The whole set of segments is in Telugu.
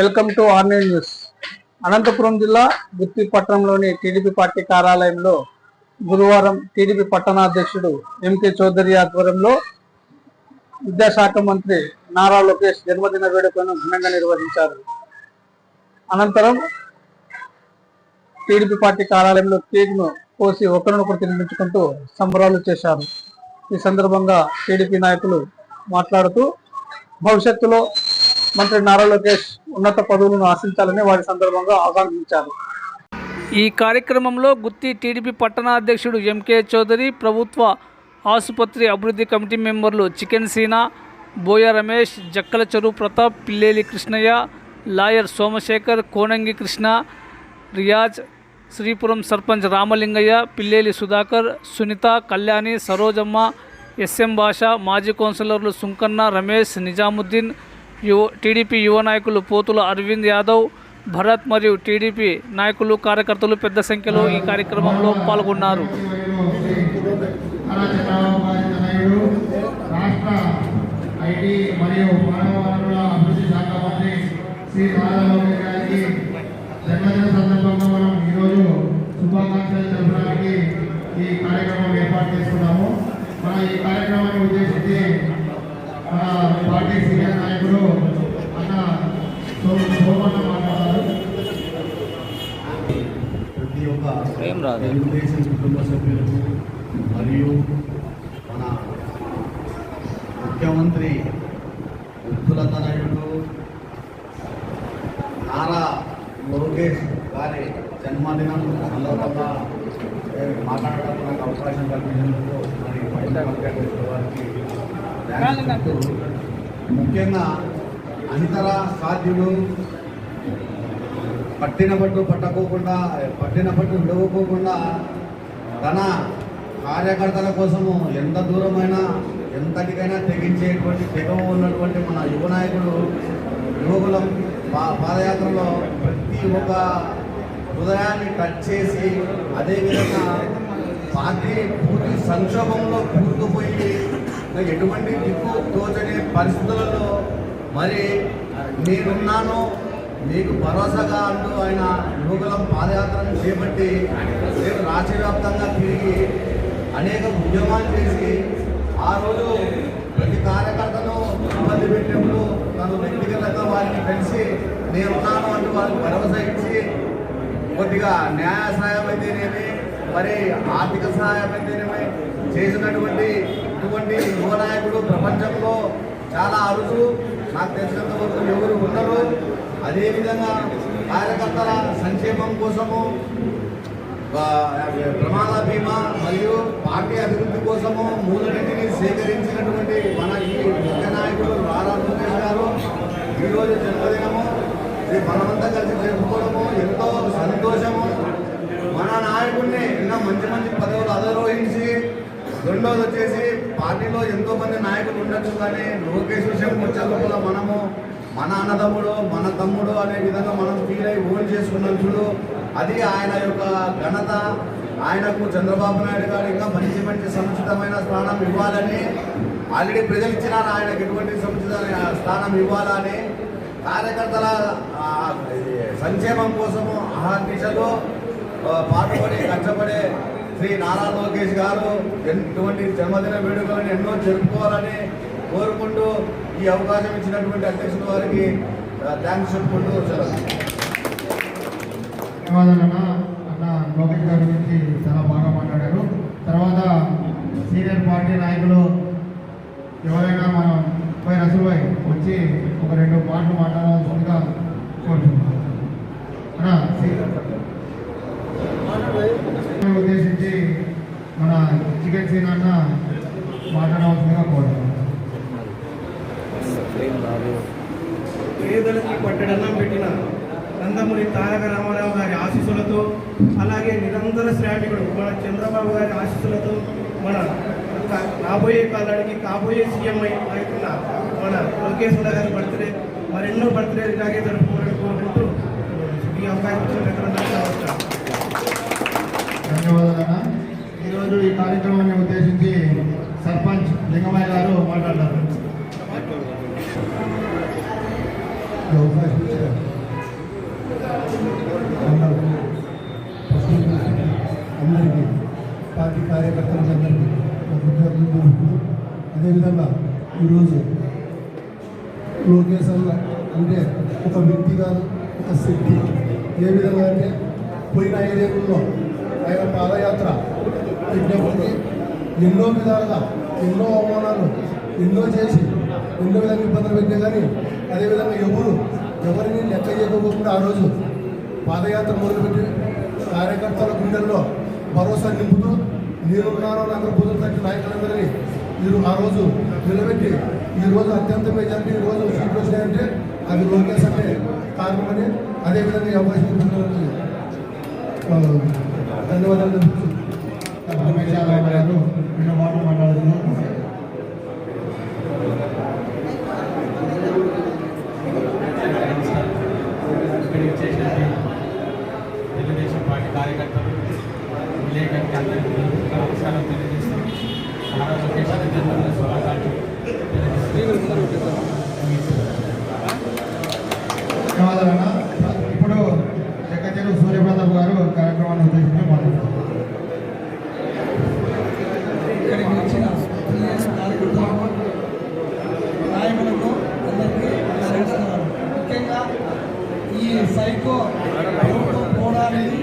వెల్కమ్ టు ఆర్నే న్యూస్ అనంతపురం జిల్లా గుత్తి పట్టణంలోని టీడీపీ పార్టీ కార్యాలయంలో గురువారం టీడీపీ పట్టణాధ్యక్షుడు ఎంకే చౌదరి ఆధ్వర్యంలో విద్యాశాఖ మంత్రి నారా లోకేష్ జన్మదిన వేడుకను ఘనంగా నిర్వహించారు. అనంతరం టీడీపీ పార్టీ కార్యాలయంలో కేక్ను కోసి ఒకరినొకరు తినిపించుకుంటూ సంబరాలు చేశారు. ఈ సందర్భంగా టీడీపీ నాయకులు మాట్లాడుతూ భవిష్యత్తులో మంత్రి నారా లోకేష్ ఉన్నత పదవులను ఆశించాలని వారి సందర్భంగా ఆకాంక్షించారు ఈ కార్యక్రమంలో గుత్తి టీడీపీ పట్టణాధ్యక్షుడు ఎంకే చౌదరి ప్రభుత్వ ఆసుపత్రి అభివృద్ధి కమిటీ మెంబర్లు chicken Seena Boya Ramesh Jakkala Cheruvu Pratap Pilleli Krishnaiah lawyer Somasekhar Konangi Krishna Riyaz Sripuram sarpanch Ramalingaiah Pilleli Sudhakar Sunitha Kalyani Sarojamma S M Basha మాజీ కౌన్సిలర్లు సుంకన్న రమేష్ నిజాముద్దీన్ యువ టీడీపీ యువ నాయకులు పోతుల అరవింద్ యాదవ్ భరత్ మరియు టీడీపీ నాయకులు కార్యకర్తలు పెద్ద సంఖ్యలో ఈ కార్యక్రమంలో పాల్గొన్నారు. ఈ కార్యక్రమం ఏర్పాటు చేసుకున్నాము. మన ఈ కార్యక్రమాన్ని ఉద్దేశించి మన పార్టీ సీనియర్ నాయకుడు అన్న సోమన్న మాట్లాడారు ప్రతి ఒక్క తెలుగుదేశం కుటుంబ సభ్యులకు మరియు మన ముఖ్యమంత్రి ఉత్తుల తనయుడు నారా లోకేష్ గారి జన్మదినం సందర్భంగా నేను మాట్లాడడానికి నాకు అవకాశం కల్పించినందుకు మరి మహిళా వెంకటేశ్వర వారికి థాంక్స్ చెప్తూ, ముఖ్యంగా అంతర సాధ్యులు పట్టిన పట్టు పట్టకోకుండా పట్టిన పట్టు విడవకోకుండా తన కార్యకర్తల కోసము ఎంత దూరమైనా ఎంతటికైనా తెగించేటువంటి తెగవ ఉన్నటువంటి మన యువ నాయకుడు యువకులం పా పాదయాత్రలో ప్రతి ఒక్క హృదయాన్ని టచ్ చేసి అదేవిధంగా పార్టీ పూర్తి సంక్షోభంలో కూరుకుపోయి ఎటువంటి దిక్కు తోచని పరిస్థితులలో మరి నేనున్నాను మీకు భరోసాగా అంటూ ఆయన యువకులం పాదయాత్రను చేపట్టి రేపు రాష్ట్ర వ్యాప్తంగా తిరిగి అనేక ఉద్యమాలు చేసి ఆ రోజు ప్రతి కార్యకర్తను ఇబ్బంది పెట్టినప్పుడు తను వ్యక్తిగతంగా వారిని కలిసి నేనున్నాను అంటూ వారికి భరోసా ఇచ్చి కొద్దిగా న్యాయ సహాయం అయితేనేమి మరి ఆర్థిక సహాయం అయితేనేమి చేసినటువంటి అటువంటి యువ నాయకుడు ప్రపంచంలో చాలా అరుదు. నాకు తెలిసినంత వరకు ఎవరు ఉండరు. అదేవిధంగా కార్యకర్తల సంక్షేమం కోసము ప్రమాద బీమా మరియు పార్టీ అభివృద్ధి కోసము మూలనిధిని సేకరించినటువంటి మన ఈ ముఖ్య నాయకుడు రారా లోకేష్ గారు ఈరోజు జన్మదినము. ఇది మనమంతా కలిసి జరుపుకోవడము. ఎంతో సంతోషము. మన నాయకుడిని ఇంకా మంచి మంచి పదవులు అదరు రెండోది వచ్చేసి పార్టీలో ఎంతో మంది నాయకులు ఉండొచ్చు కానీ లోకేష్ విషయం వచ్చేందుకు కూడా మనము మన అన్నదమ్ముడు మన తమ్ముడు అనే విధంగా మనం ఫీల్ అయి ఓన్ చేసుకున్నాం చూడు. అది ఆయన యొక్క ఘనత. ఆయనకు చంద్రబాబు నాయుడు గారు ఇంకా మంచి మంచి సముచితమైన స్థానం ఇవ్వాలని ఆల్రెడీ ప్రజలు ఇచ్చినారు. ఆయనకు ఎటువంటి సముచిత స్థానం ఇవ్వాలని కార్యకర్తల సంక్షేమం కోసము ఆ దిశలో పాటుపడి కష్టపడి శ్రీ నారా లోకేష్ గారు ఎటువంటి జన్మదిన వేడుకలను ఎన్నో జరుపుకోవాలని కోరుకుంటూ ఈ అవకాశం ఇచ్చినటువంటి అధ్యక్షుల వారికి థ్యాంక్స్ చెప్పుకుంటూ ధన్యవాదాలన్న అన్న లోకేష్ గారి గురించి చాలా బాగా మాట్లాడారు. తర్వాత సీనియర్ పార్టీ నాయకులు ఎవరైనా మనం పోయి రసూల్ వచ్చి ఒక రెండు మాటలు మాట్లాడాల్సిందిగా కోరుతున్నాం అన్న సీనియర్ ఉద్దేశించి మన సీన్ అన్న మాట్లాడవలసిందిగా కోరుతున్నాం పేదలకి పట్టడన్నం పెట్టిన నందమూరి తారక రామారావు గారి ఆశీస్సులతో అలాగే నిరంతర శ్రామికుడు మన చంద్రబాబు గారి ఆశీస్సులతో మన రాబోయే కాలానికి కాబోయే సీఎం అవుతున్న మన లోకేశ్వర గారి బర్త్డే మరెన్నో బర్త్డే ఇలాగే జరుపుకోవాలని కోరుకుంటూ ఈ అవకాశం ధన్యవాదాలు ఈరోజు ఈ కార్యక్రమాన్ని ఉద్దేశించి సర్పంచ్ లింగమయ్య గారు మాట్లాడతారు అందరికీ పార్టీ కార్యకర్తలందరికీ అదేవిధంగా ఈరోజు లోకేష్ అన్న అంటే ఒక వ్యక్తి కాదు ఒక శక్తి. ఏ విధంగా అంటే పోయిన ఐదేళ్ళలో ఆయన పాదయాత్ర విజ్ఞప్తి ఎన్నో విధాలుగా ఎన్నో అవమానాలు ఎన్నో చేసి ఎన్నో విధంగా ఇబ్బందులు పెట్టినా కానీ అదేవిధంగా ఎవరు ఎవరిని లెక్క చేయకపోకుండా ఆ రోజు పాదయాత్ర మొదలుపెట్టి కార్యకర్తల గుండెల్లో భరోసా నింపుతూ నేనున్నాను నాకు అందరూ బుద్ధులు తట్టి నాయకులందరినీ మీరు ఆ రోజు నిలబెట్టి ఈ రోజు అత్యంత మెజారిటీ ఈ రోజు సీట్లు వచ్చినాయంటే అది లోకేష్ అంటే కారణమని అదేవిధంగా అవకాశం ఇచ్చినందుకు, ఆ, ధన్యవాదాలు తెలుపుతూ గారు రెండు మాటలు మాట్లాడుతున్నారు తెలుగుదేశం పార్టీ కార్యకర్తలు విలేకరికి అందరికీ నమస్కారం తెలియజేస్తాం నారా లోకేష్ జన్మదిన శుభాకాంక్షలు ధన్యవాదాలన్న ఇప్పుడు జగ్గచెరు సూర్యప్రతాప్ గారు కార్యక్రమాన్ని ఉద్దేశించి మాట్లాడుతున్నారు ఇక్కడికి వచ్చిన టీఎస్ కార్యకర్తలకు నాయకులకు అందరికీ నమస్కారం ముఖ్యంగా ఈ సైకో ప్రభుత్వం పోవడానికి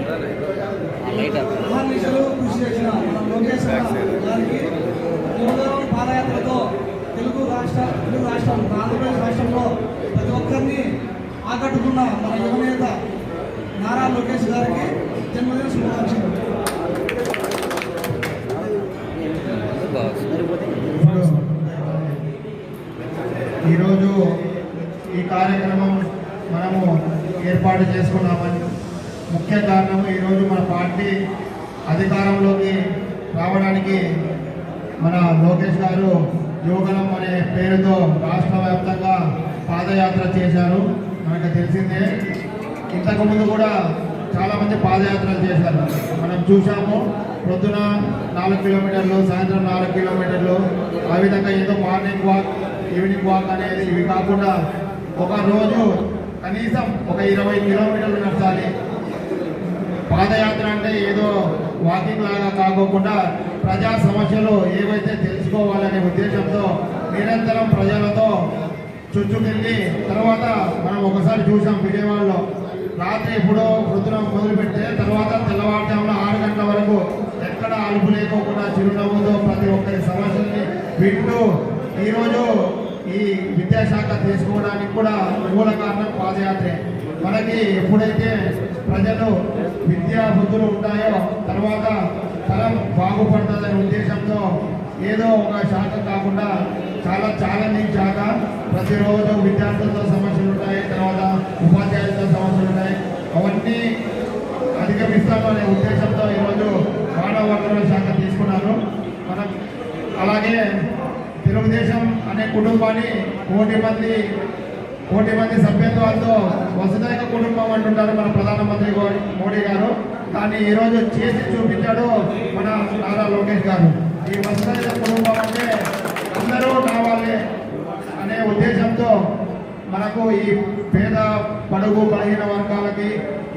మహానిషులు కృషి చేసిన మన లోకేష్ అన్న గారికి యువగరం పాదయాత్రతో తెలుగు రాష్ట్ర తెలుగు రాష్ట్రం ఆంధ్రప్రదేశ్ రాష్ట్రంలో ప్రతి ఒక్కరిని ఆకట్టుకున్న మన యువనేత నారా లోకేష్ గారికి జన్మదిన శుభాకాంక్షలు. ఈరోజు ఈ కార్యక్రమం మనము ఏర్పాటు చేసుకున్నామని ముఖ్య కారణం ఈరోజు మన పార్టీ అధికారంలోకి రావడానికి మన లోకేష్ గారు యువగలం అనే పేరుతో రాష్ట్ర వ్యాప్తంగా పాదయాత్ర చేశారు. మనకు తెలిసిందే ఇంతకుముందు కూడా చాలామంది పాదయాత్రలు చేశారు. మనం చూసాము పొద్దున నాలుగు కిలోమీటర్లు సాయంత్రం నాలుగు కిలోమీటర్లు ఆ విధంగా ఏదో మార్నింగ్ వాక్ ఈవినింగ్ వాక్ అనేది ఇవి కాకుండా ఒక రోజు కనీసం ఒక ఇరవై కిలోమీటర్లు నడచాలి. పాదయాత్ర అంటే ఏదో వాకింగ్ లాగా కాకోకుండా ప్రజా సమస్యలు ఏవైతే తెలుసుకోవాలనే ఉద్దేశంతో నిరంతరం ప్రజలతో చుచ్చుకెళ్ళి తర్వాత మనం ఒకసారి చూసాం విజయవాడలో. రాత్రి ఎప్పుడో వృద్ధుల మొదలు తర్వాత తెల్లవారుజామున ఆరు గంటల వరకు ఎక్కడ అలుపు లేకోకుండా చిరునవ్వుతో ప్రతి ఒక్కరి సమస్యల్ని వింటూ ఈరోజు ఈ విద్యాశాఖ తీసుకోవడానికి కూడా మూల కారణం పాదయాత్రే. మనకి ఎప్పుడైతే ప్రజలు విద్యా బుద్ధులు ఉంటాయో తర్వాత తరం బాగుపడుతుందనే ఉద్దేశంతో ఏదో ఒక శాఖ కాకుండా చాలా ఛాలెంజింగ్ చాలా ప్రతిరోజు విద్యార్థులతో సమస్యలు ఉంటాయి తర్వాత ఉపాధ్యాయులతో సమస్యలు ఉంటాయి. అవన్నీ అధిగమిస్తామనే ఉద్దేశంతో ఈరోజు మానవ వనరుల శాఖ తీసుకున్నారు. మనం అలాగే తెలుగుదేశం అనే కుటుంబాన్ని కోటి మంది కోటి మంది సభ్యత్వాలతో వసుదైక కుటుంబం అంటుంటారు మన ప్రధానమంత్రి మోడీ గారు. దాన్ని ఈరోజు చేసి చూపించాడు మన నారా లోకేష్ గారు. ఈ వసుదైక కుటుంబం అంటే అందరూ కావాలి అనే ఉద్దేశంతో మనకు ఈ పేద పడుగు బలహీన వర్గాలకి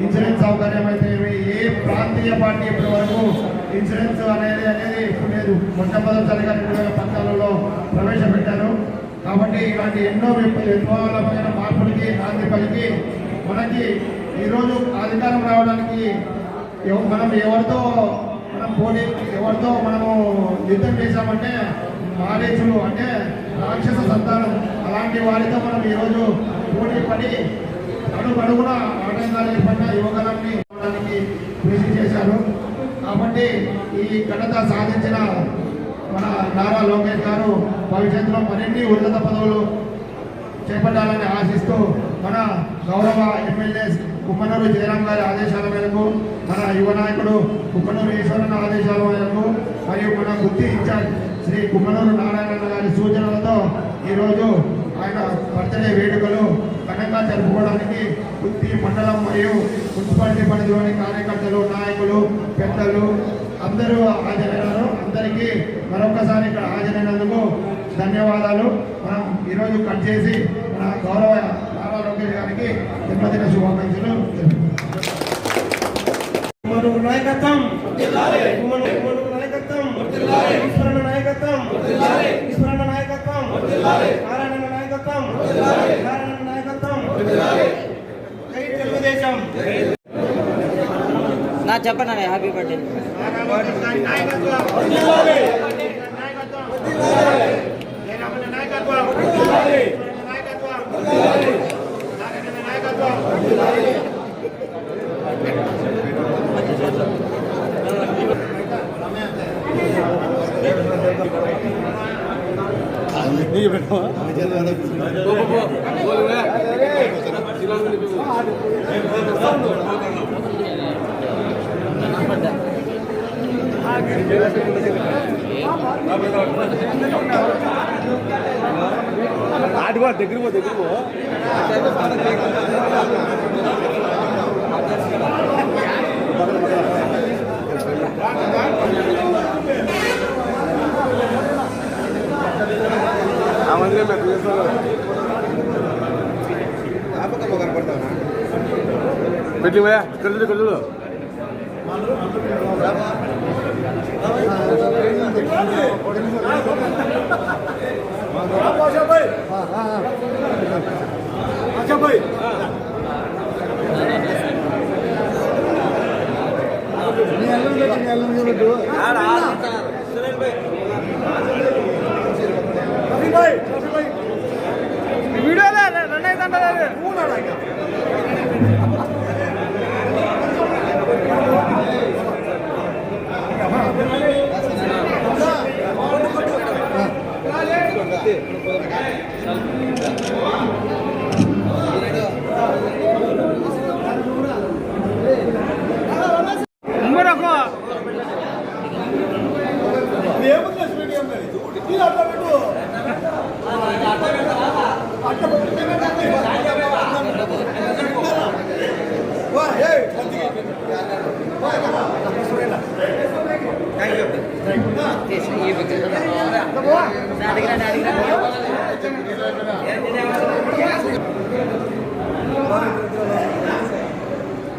ఇన్సూరెన్స్ సౌకర్యం అయితే ఏ ప్రాంతీయ పార్టీ ఇప్పటి వరకు ఇన్సూరెన్స్ అనేది అనేది ఇప్పుడు లేదు మొట్టమొదటిసారిగా రెండు వేల పద్నాలుగులో ప్రవేశపెట్టారు. కాబట్టి ఇలాంటి ఎన్నో విప్లవాలమైన మార్పులకి నాంది పలికి మనకి ఈరోజు అధికారం రావడానికి మనం ఎవరితో మనం పోటీ ఎవరితో మనము యుద్ధం చేశామంటే మారేచులు అంటే రాక్షస సంతానం. అలాంటి వారితో మనం ఈరోజు పోటీ పడి అడుగు అడుగున ఆటంకాలు ఏర్పడిన యువకులని కృషి చేశారు. కాబట్టి ఈ ఘనత సాధించిన మన నారా లోకేష్ గారు భవిష్యత్తులో మరిన్ని ఉన్నత పదవులు చేపట్టాలని ఆశిస్తూ మన గౌరవ ఎమ్మెల్యే కుమ్మనూరు జయరాం గారి ఆదేశాల మేరకు మన యువ నాయకుడు కుమ్మనూరు ఈశ్వరన్న ఆదేశాల మేరకు మరియు మన గుత్తి ఇన్ఛార్జ్ శ్రీ కుమ్మనూరు నారాయణ గారి సూచనలతో ఈరోజు ఆయన బర్త్డే వేడుకలు ఘనంగా జరుపుకోవడానికి గుత్తి మండలం మరియు మున్సిపాలిటీ పరిధిలోని కార్యకర్తలు నాయకులు పెద్దలు అందరూ హాజరైనారు. అందరికీ మరొకసారి ఇక్కడ హాజరైనందుకు ధన్యవాదాలు. మనం ఈరోజు కట్ చేసి మన గౌరవ నారా లోకేష్ గారికి జన్మదిన శుభాకాంక్షలు నాయకత్వం. నాయకత్వం. నాయకత్వం. నారాయణ నాయకత్వం. నారాయణ నాయకత్వం జై తెలుగుదేశం. నా చెప్పండి హ్యాపీ బర్త్డే పెట్టి కళ్ళు కళ్ళు దగ్గర పో దగ్గర పో. విజయవంతం చేసిన ప్రతి ఒక్కరికి ధన్యవాదాలు.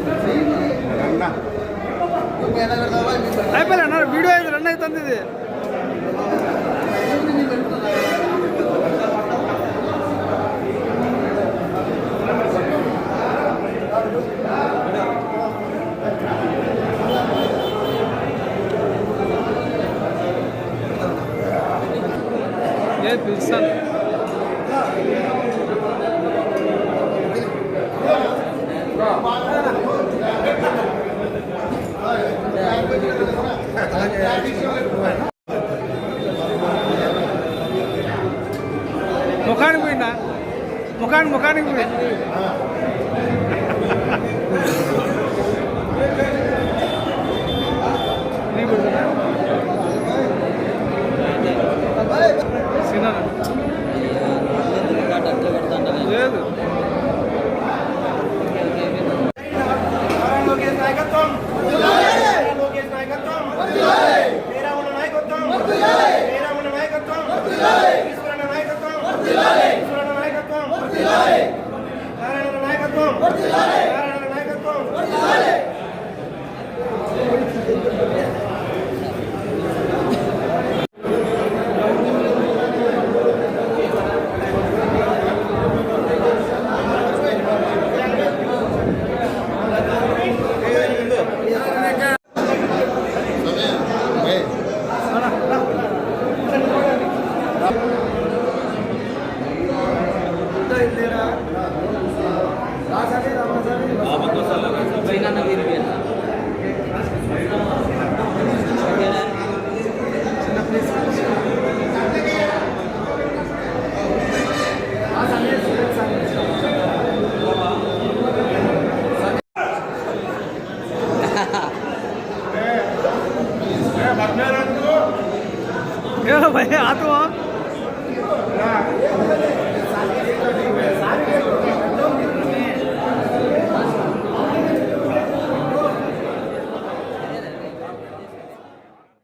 ఇవ్వాల్సిందిగా కోరుతున్నాను. అయిపోయినా వీడియో అయితే రన్ అవుతుంది ఇది ఏ